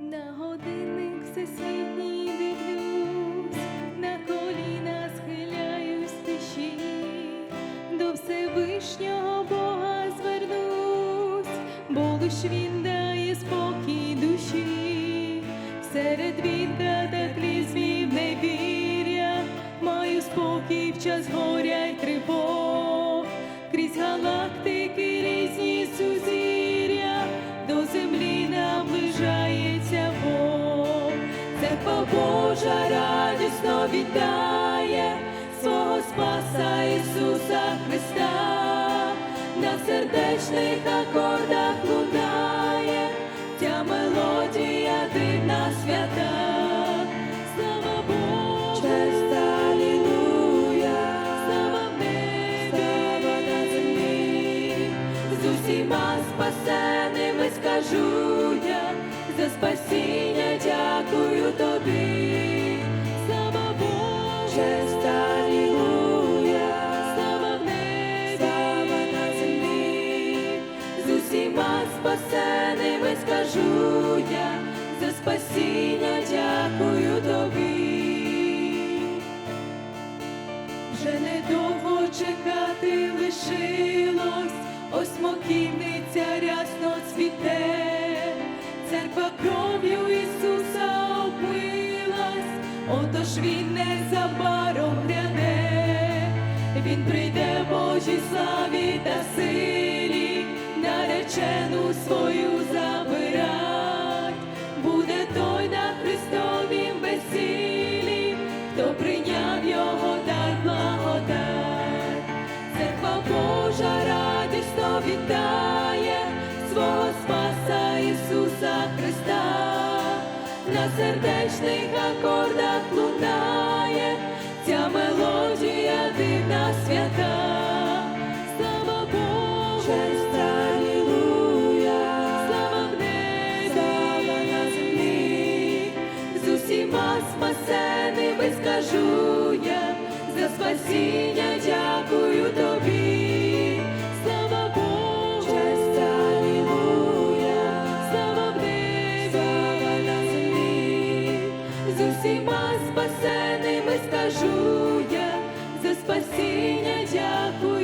На годинник всесвітній дивлюсь, на коліна схиляюсь тиші, до Всевишнього Бога звернусь, бо лиш він дає спокій душі, серед від катаклізмів невір'я, маю спокій в час горя Церква Божа радісно вітає свого Спаса Ісуса Христа, на сердечних акордах лунає ця мелодія дивна свята. Слава Богу, Честь, алілуя, слава в небі, слава на землі. з усіма спасеними скажу спасіння дякую тобі, слава Богу, Честь, алілуя, слава в небі, слава на землі. з усіма спасеними скажу я, за спасіння дякую тобі. Вже недовго чекати отож він незабаром гряне, він прийде в Божій славі та силі, наречену свою забирать, буде той на Христовім весіллі, хто прийняв на сердечних акордах лунає. Ця мелодія дивна свята. Слава Богу, Честь, алілуя, слава в небі, слава на землі. з усіма спасеними скажу я, за спасіння спасеними скажу я, за спасіння дякую